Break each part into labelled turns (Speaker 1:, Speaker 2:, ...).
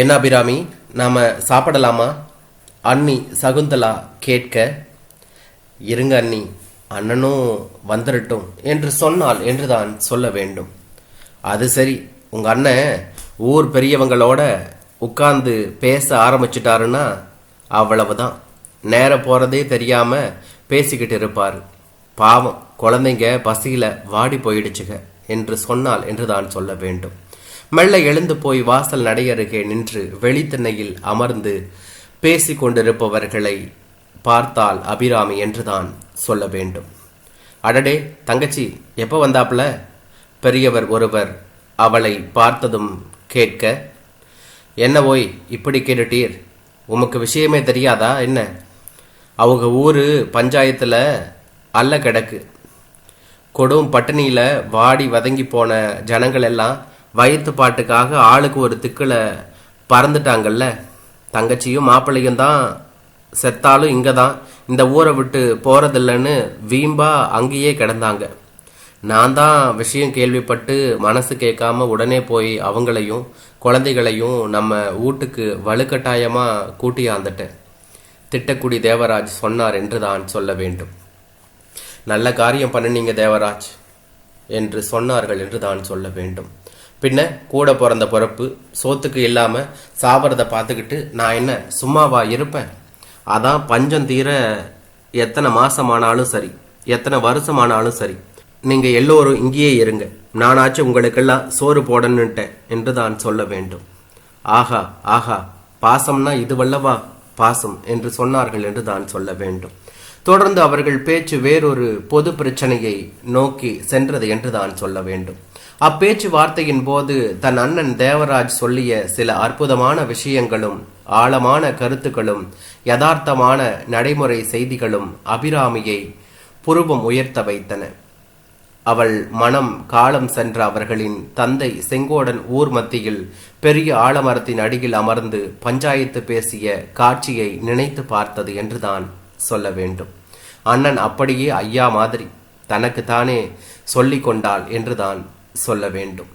Speaker 1: என்ன அபிராமி? நாம் சாப்பிடலாமா? அண்ணி சகுந்தலா கேட்க இருங்க அண்ணி அண்ணனும் வந்துடட்டும் என்று சொன்னால் என்றுதான் சொல்ல வேண்டும். அது சரி உங்கள் அண்ணன் ஊர் பெரியவங்களோட உட்கார்ந்து பேச ஆரம்பிச்சிட்டாருன்னா அவ்வளவுதான். நேரம் போகிறதே தெரியாமல் பேசிக்கிட்டு இருப்பார். பாவம் குழந்தைங்க பசியில் வாடி போயிடுச்சுங்க என்று சொன்னால் என்றுதான் சொல்ல வேண்டும். மெல்ல எழுந்து போய் வாசல் நடையருகே நின்று வெளித்திண்ணையில் அமர்ந்து பேசிக் கொண்டிருப்பவர்களை பார்த்தால் அபிராமி என்றுதான் சொல்ல வேண்டும். அடடே தங்கச்சி எப்போ வந்தாப்ல பெரியவர் ஒருவர் அவளை பார்த்ததும் கேட்க என்ன ஓய் இப்படி கேட்டுட்டீர்? உமக்கு விஷயமே தெரியாதா? என்ன? அவங்க ஊரு பஞ்சாயத்தில் அல்ல கிடக்கு. கொடும் பட்டினியில் வாடி வதங்கி போன ஜனங்கள் எல்லாம் வயிற்று பாட்டுக்காக ஆளுக்கு ஒரு திக்களை பறந்துட்டாங்கல்ல? தங்கச்சியும் மாப்பிள்ளையும் தான் செத்தாலும் இங்கே தான் இந்த ஊரை விட்டு போறதில்லைன்னு வீம்பா அங்கேயே கிடந்தாங்க. நான் தான் விஷயம் கேள்விப்பட்டு மனசு கேட்காம உடனே போய் அவங்களையும் குழந்தைகளையும் நம்ம வீட்டுக்கு வலுக்கட்டாயமாக கூட்டியாந்துட்டேன் திட்டக்குடி தேவராஜ் சொன்னார் என்று தான் சொல்ல வேண்டும். நல்ல காரியம் பண்ணுனீங்க தேவராஜ் என்று சொன்னார்கள் என்று தான் சொல்ல வேண்டும். பின்ன கூட பிறந்த பிறப்பு சோத்துக்கு இல்லாமல் சாப்பிட்றத பார்த்துக்கிட்டு நான் என்ன சும்மாவா இருப்பேன்? அதான் பஞ்சம் தீர எத்தனை மாசமானாலும் சரி எத்தனை வருஷமானாலும் சரி நீங்கள் எல்லோரும் இங்கேயே இருங்க. நானாச்சும் உங்களுக்கெல்லாம் சோறு போடணுன்ட்டேன் என்று தான் சொல்ல வேண்டும். ஆஹா ஆஹா பாசம்னா இதுவல்லவா பாசம் என்று சொன்னார்கள் என்று தான் சொல்ல வேண்டும். தொடர்ந்து அவர்கள் பேச்சு வேறொரு பொது பிரச்சனையை நோக்கி சென்றது என்று தான் சொல்ல வேண்டும். அப்பேச்சு வார்த்தையின் போது தன் அண்ணன் தேவராஜ் சொல்லிய சில அற்புதமான விஷயங்களும் ஆழமான கருத்துக்களும் யதார்த்தமான நடைமுறை செய்திகளும் அபிராமியை புருவம் உயர்த்த வைத்தன. அவள் மனம் காலம் சென்ற அவர்களின் தந்தை செங்கோடன் ஊர் மத்தியில் பெரிய ஆலமரத்தின் அடியில் அமர்ந்து பஞ்சாயத்து பேசிய காட்சியை நினைத்து பார்த்தது என்றுதான் சொல்ல வேண்டும். அண்ணன் அப்படியே ஐயா மாதிரி தனக்கு தானே சொல்லிக் கொண்டாள் என்றுதான் சொல்ல வேண்டும்.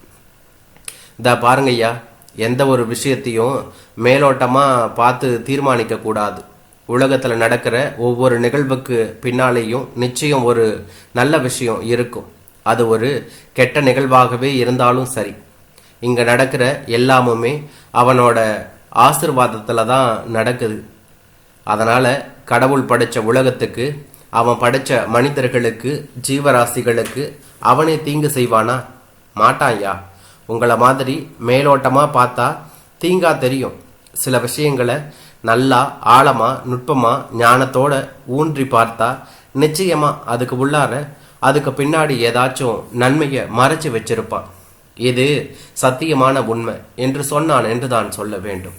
Speaker 1: இந்த பாருங்கய்யா எந்த ஒரு விஷயத்தையும் மேலோட்டமாக பார்த்து தீர்மானிக்க கூடாது. உலகத்தில் நடக்கிற ஒவ்வொரு நிகழ்வுக்கு பின்னாலேயும் நிச்சயம் ஒரு நல்ல விஷயம் இருக்கும். அது ஒரு கெட்ட நிகழ்வாகவே இருந்தாலும் சரி. இங்கே நடக்கிற எல்லாமுமே அவனோட ஆசிர்வாதத்தில் தான் நடக்குது. அதனால் கடவுள் படைச்ச உலகத்துக்கு அவன் படைச்ச மனிதர்களுக்கு ஜீவராசிகளுக்கு அவனே தீங்கு செய்வானா? மாட்டான்யா உங்களை மாதிரி மேலோட்டமாக பார்த்தா தீங்கா தெரியும். சில விஷயங்களை நல்லா ஆழமாக நுட்பமாக ஞானத்தோட ஊன்றி பார்த்தா நிச்சயமாக அதுக்கு உள்ளார அதுக்கு பின்னாடி ஏதாச்சும் நன்மையை மறைச்சு வச்சிருப்பான். இது சத்தியமான உண்மை என்று சொன்னான் என்று தான் சொல்ல வேண்டும்.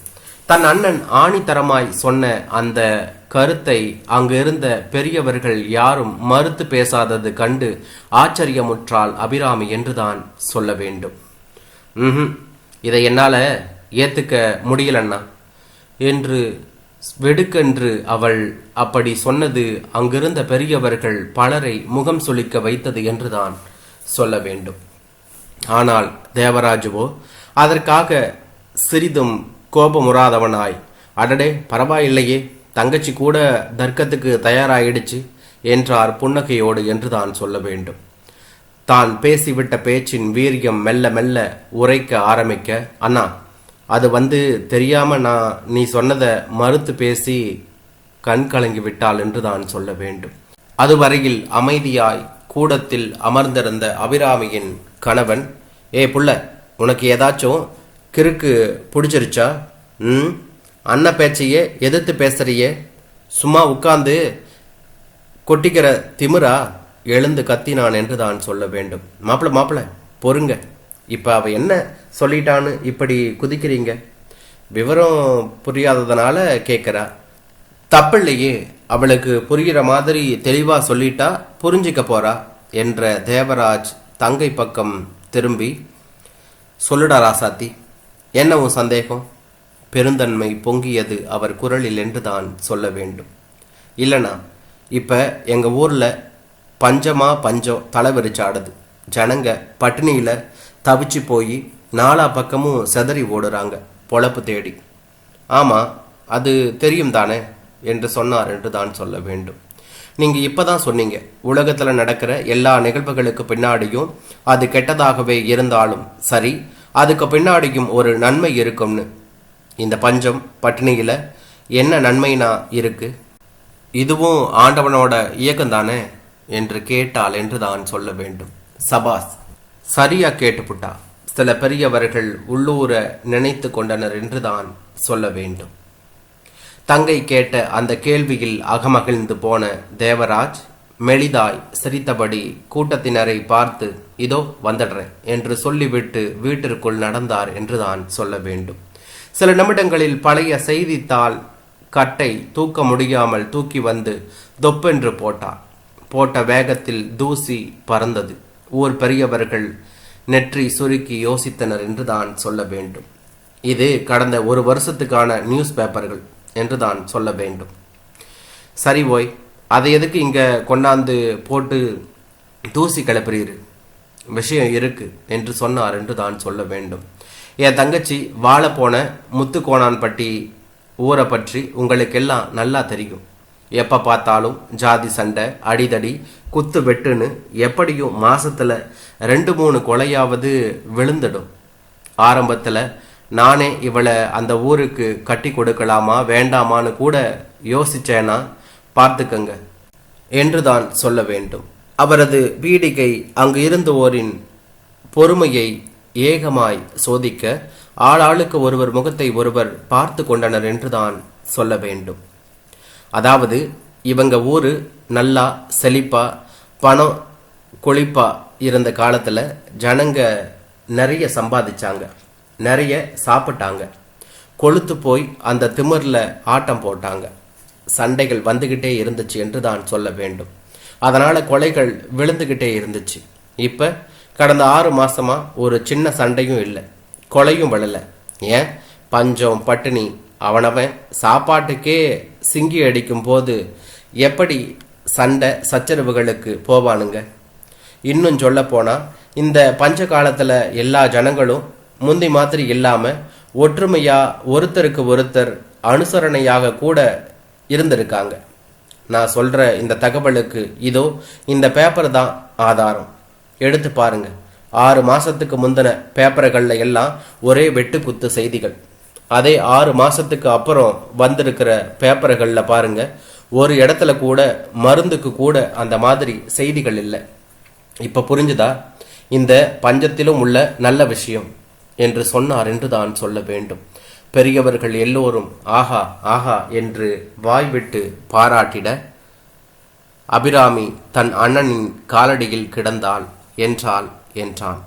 Speaker 1: தன் அண்ணன் ஆணித்தரமாய் சொன்ன அந்த கருத்தை அங்கிருந்த பெரியவர்கள் யாரும் மறுத்து பேசாதது கண்டு ஆச்சரியமுற்றால் அபிராமி என்றுதான் சொல்ல வேண்டும். ம் இதை என்னால் ஏத்துக்க முடியலண்ணா. என்று வெடுக்கென்று அவள் அப்படி சொன்னது அங்கிருந்த பெரியவர்கள் பலரை முகம் சுளிக்க வைத்தது என்றுதான் சொல்ல வேண்டும். ஆனால் தேவராஜுவோ அதற்காக சிறிதும் கோபமுறாதவனாய். அடடே பரவாயில்லையே. தங்கச்சி கூட தர்க்கத்துக்கு தயாராயிடுச்சு என்றார் புன்னகையோடு என்று தான் சொல்ல வேண்டும். தான் பேசிவிட்ட பேச்சின் வீரியம் மெல்ல மெல்ல உரைக்க ஆரம்பிக்க அண்ணா அது வந்து தெரியாம நான் நீ சொன்னதை மறுத்து பேசி கண் கலங்கி விட்டாள் என்று தான் சொல்ல வேண்டும். அதுவரையில் அமைதியாய் கூடத்தில் அமர்ந்திருந்த அபிராமியின் கணவன் ஏ புள்ள உனக்கு ஏதாச்சும் கிறுக்கு பிடிச்சிருச்சா? ம் அண்ணன் பேச்சையே எதிர்த்து பேசுறியே? சும்மா உட்கார்ந்து கொட்டிக்கிற திமிரா எழுந்து கத்தினான் என்று தான் சொல்ல வேண்டும். மாப்பிள்ள மாப்பிள பொறுங்க. இப்போ அவ என்ன சொல்லிட்டான்னு இப்படி குதிக்கிறீங்க? விவரம் புரியாததுனால கேட்குறா தப்பில்லையே அவளுக்கு புரிகிற மாதிரி தெளிவாக சொல்லிட்டா புரிஞ்சிக்க போறா என்ற தேவராஜ் தங்கை பக்கம் திரும்பி சொல்லுடா ராசாத்தி என்ன உன் சந்தேகம்? பெருந்தன்மை பொங்கியது அவர் குரலில் என்றுதான் சொல்ல வேண்டும். இல்லைனா இப்போ எங்கள் ஊரில் பஞ்சமாக பஞ்சம் தலைவிரிச்சாடுது. ஜனங்க பட்டினியில் தவிச்சு போய் நாலா பக்கமும் செதறி ஓடுறாங்க பொழப்பு தேடி. ஆமாம் அது தெரியும் தானே என்று சொன்னார் என்று தான் சொல்ல வேண்டும். நீங்கள் இப்போ தான் சொன்னீங்க உலகத்தில் நடக்கிற எல்லா நிகழ்வுகளுக்கு பின்னாடியும் அது கெட்டதாகவே இருந்தாலும் சரி அதுக்கு பின்னாடியும் ஒரு நன்மை இருக்கும்னு. இந்த பஞ்சம் பட்டினியில் என்ன நன்மைனா இருக்கு? இதுவும் ஆண்டவனோட இயக்கம் தானே என்று கேட்டால் என்று தான் சொல்ல வேண்டும். சபாஸ் சரியாக கேட்டுப்புட்டா? சில பெரியவர்கள் உள்ளூர நினைத்து கொண்டனர் என்று தான் சொல்ல வேண்டும். தங்கை கேட்ட அந்த கேள்வியில் அகமகிழ்ந்து போன தேவராஜ் மெலிதாய் சிரித்தபடி கூட்டத்தினரை பார்த்து இதோ வந்துடுறேன் என்று சொல்லிவிட்டு வீட்டிற்குள் நடந்தார் என்றுதான் சொல்ல வேண்டும். சில நிமிடங்களில் பழைய செய்தித்தாள் கட்டை தூக்க முடியாமல் தூக்கி வந்து தொப்பென்று போட்டார். போட்ட வேகத்தில் தூசி பறந்தது. ஊர் பெரியவர்கள் நெற்றி சுருக்கி யோசித்தனர் என்று தான் சொல்ல வேண்டும். இது கடந்த ஒரு வருஷத்துக்கான நியூஸ் பேப்பர்கள் என்று தான் சொல்ல வேண்டும். சரி ஓய் அதை எதுக்கு இங்கே கொண்டாந்து போட்டு தூசி கிளப்புறீர்? விஷயம் இருக்கு என்று சொன்னார் என்று தான் சொல்ல வேண்டும். என் தங்கச்சி வாழ போன முத்துக்கோணான்பட்டி ஊரை பற்றி உங்களுக்கெல்லாம் நல்லா தெரியும். எப்போ பார்த்தாலும் ஜாதி சண்டை அடிதடி குத்து வெட்டுன்னு எப்படியும் மாசத்துல ரெண்டு மூணு கொலையாவது விழுந்துடும். ஆரம்பத்துல நானே இவளை அந்த ஊருக்கு கட்டி கொடுக்கலாமா வேண்டாமான்னு கூட யோசிச்சேனா பார்த்துக்கங்க என்றுதான் சொல்ல வேண்டும். அவரது பீடிகை அங்கு இருந்தோரின் பொறுமையை ஏகமாய் சோதிக்க ஆளாளுக்கு ஒருவர் முகத்தை ஒருவர் பார்த்து கொண்டனர் என்றுதான் சொல்ல வேண்டும். அதாவது இவங்க ஊரு நல்லா செழிப்பா பணம் கொழிப்பா இருந்த காலத்துல ஜனங்க நிறைய சம்பாதிச்சாங்க நிறைய சாப்பிட்டாங்க. கொளுத்து போய் அந்த திமிரில் ஆட்டம் போட்டாங்க. சண்டைகள் வந்துகிட்டே இருந்துச்சு என்று தான் சொல்ல வேண்டும். அதனால கொலைகள் விழுந்துகிட்டே இருந்துச்சு. இப்போ கடந்த ஆறு மாசமா ஒரு சின்ன சண்டையும் இல்லை. கொலையும் விழல ஏன்? பஞ்சம் பட்டினி அவனவன் சாப்பாட்டுக்கே சிங்கி அடிக்கும் போது எப்படி சண்டை சச்சரவுகளுக்கு போவானுங்க? இன்னும் சொல்லப்போனால் இந்த பஞ்ச காலத்தில் எல்லா ஜனங்களும் முந்தி மாதிரி இல்லாமல் ஒற்றுமையாக ஒருத்தருக்கு ஒருத்தர் அனுசரணையாக கூட இருந்திருக்காங்க. நான் சொல்கிற இந்த தகவலுக்கு இதோ இந்த பேப்பர் தான் ஆதாரம். எடுத்து பாருங்க. ஆறு மாசத்துக்கு முந்தின பேப்பர்களில் எல்லாம் ஒரே வெட்டுக்குத்து செய்திகள். அதே ஆறு மாசத்துக்கு அப்புறம் வந்திருக்கிற பேப்பர்களில் பாருங்க ஒரு இடத்துல கூட மருந்துக்கு கூட அந்த மாதிரி செய்திகள் இல்லை. இப்ப புரிஞ்சுதா? இந்த பஞ்சத்திலும் உள்ள நல்ல விஷயம் என்று சொன்னார் என்று தான் சொல்ல வேண்டும். பெரியவர்கள் எல்லோரும் ஆஹா ஆஹா என்று வாய்விட்டு பாராட்டிட அபிராமி தன் அண்ணனின் காலடியில் கிடந்தாள். என்றாள் என்றான்.